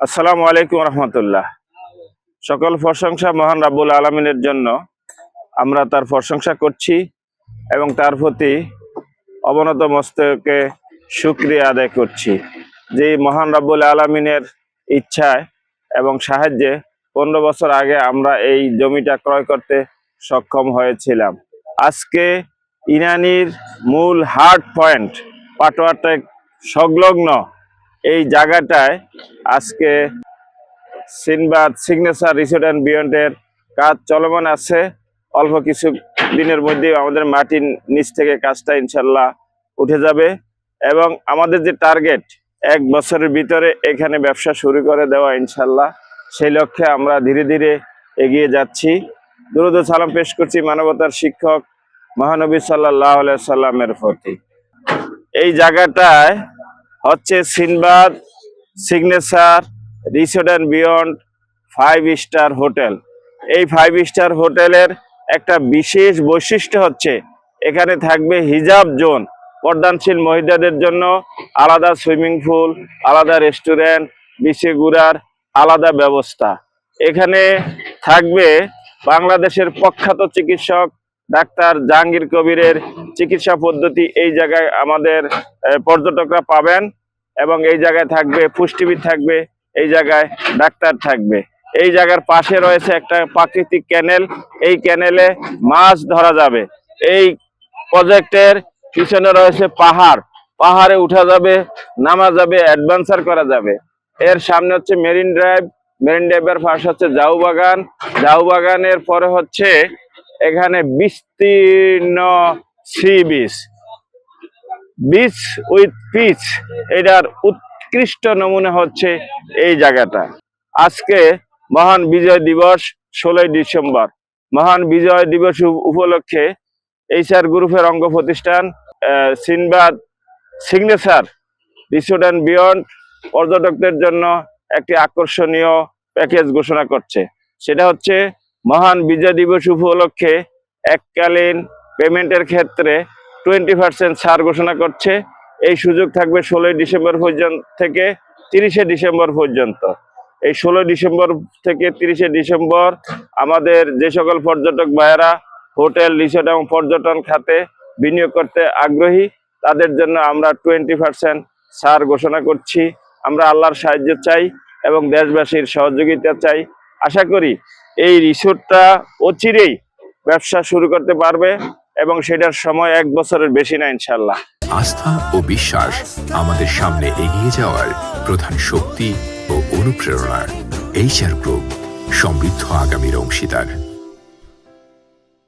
আসসালামু আলাইকুম রহমতুল্লাহ। সকল প্রশংসা মহান রাব্বুল আলমিনের জন্য। আমরা তার প্রশংসা করছি এবং তার প্রতি অবনত মস্তকে সুক্রিয়া আদায় করছি। যে মহান রাব্বুল আলমিনের ইচ্ছায় এবং সাহায্যে পনেরো বছর আগে আমরা এই জমিটা ক্রয় করতে সক্ষম হয়েছিলাম। আজকে ইনানির মূল হার্ট পয়েন্ট পাটোয়াটেক সংলগ্ন এই জায়গাটায় আজকে সিনবাদ সিগনেচার রিসোর্ট অ্যান্ড বিয়ন্ডের কাজ চলমান আছে। অল্প কিছু দিনের মধ্যে আমাদের মাটির নিচ থেকে কাজটা ইনশাল্লাহ উঠে যাবে এবং আমাদের যে টার্গেট, এক বছরের ভিতরে এখানে ব্যবসা শুরু করে দেওয়া ইনশাল্লাহ। সেই লক্ষ্যে আমরা ধীরে ধীরে এগিয়ে যাচ্ছি। দ্রুত সালাম পেশ করছি মানবতার শিক্ষক মহানবী সাল্লাহ সাল্লামের প্রতি। এই জায়গাটায় হচ্ছে Sinbad, signature, resort and beyond, five star hotel. এই ফাইভ স্টার হোটেলের একটা বিশেষ বৈশিষ্ট্য হচ্ছে, এখানে থাকবে হিজাব জোন। পর্দানশীল মহিলাদের জন্য আলাদা সুইমিং পুল, আলাদা রেস্টুরেন্ট বিছে ঘুরার আলাদা ব্যবস্থা। এখানে থাকবে বাংলাদেশের প্রখ্যাত চিকিৎসক ডাক্তার জাহাঙ্গীর কবিরের চিকিৎসা পদ্ধতি এই জায়গায় আমাদের পর্যটকরা পাবেন এবং এই জায়গায় থাকবে, পুষ্টিবিদ থাকবে, এই জায়গায় ডাক্তার থাকবে। এই জায়গার পাশে রয়েছে একটা প্রাকৃতিক ক্যানেল, এই ক্যানেলে মাছ ধরা যাবে। এই প্রজেক্টের পিছনে রয়েছে পাহাড়। পাহাড়ে উঠা যাবে, নামা যাবে, অ্যাডভেঞ্চার করা যাবে। এর সামনে হচ্ছে মেরিন ড্রাইভ। মেরিন ড্রাইভের পাশে হচ্ছে জাউ বাগান। জাউ বাগানের পরে হচ্ছে এখানে বিস্তীর্ণ sea beach beach with pitch এটার উৎকৃষ্ট নমুনা হচ্ছে এই জায়গাটা। আজকে মহান বিজয় দিবস ষোলোই ডিসেম্বর। মহান বিজয় দিবস উপ- উপলক্ষে এইচআর গ্রুপের অঙ্গ প্রতিষ্ঠান Sinbad signature resort and beyond পর্যটকদের জন্য একটি আকর্ষণীয় প্যাকেজ ঘোষণা করছে। সেটা হচ্ছে মহান বিজয় দিবস উপলক্ষে এককালীন পেমেন্টের ক্ষেত্রে টোয়েন্টি পার্সেন্ট ছাড় ঘোষণা করছে। এই সুযোগ থাকবে ষোলোই ডিসেম্বর পর্যন্ত থেকে তিরিশে ডিসেম্বর পর্যন্ত। এই ষোলোই ডিসেম্বর থেকে তিরিশে ডিসেম্বর আমাদের যে সকল পর্যটক ভাইয়েরা হোটেল, রিসোর্ট এবং পর্যটন খাতে বিনিয়োগ করতে আগ্রহী, তাদের জন্য আমরা টোয়েন্টি পার্সেন্ট ছাড় ঘোষণা করছি। আমরা আল্লাহর সাহায্য চাই এবং দেশবাসীর সহযোগিতা চাই। আশা করি এই রিসোর্টটা অচিরেই ব্যবসা শুরু করতে পারবে এবং সেটার সময় এক বছরের বেশি না ইনশাল্লাহ আস্থা ও বিশ্বাস আমাদের সামনে এগিয়ে যাওয়ার প্রধান শক্তি ও অনুপ্রেরণা। এইচআর গ্রুপ সমৃদ্ধ আগামীর অংশীদার।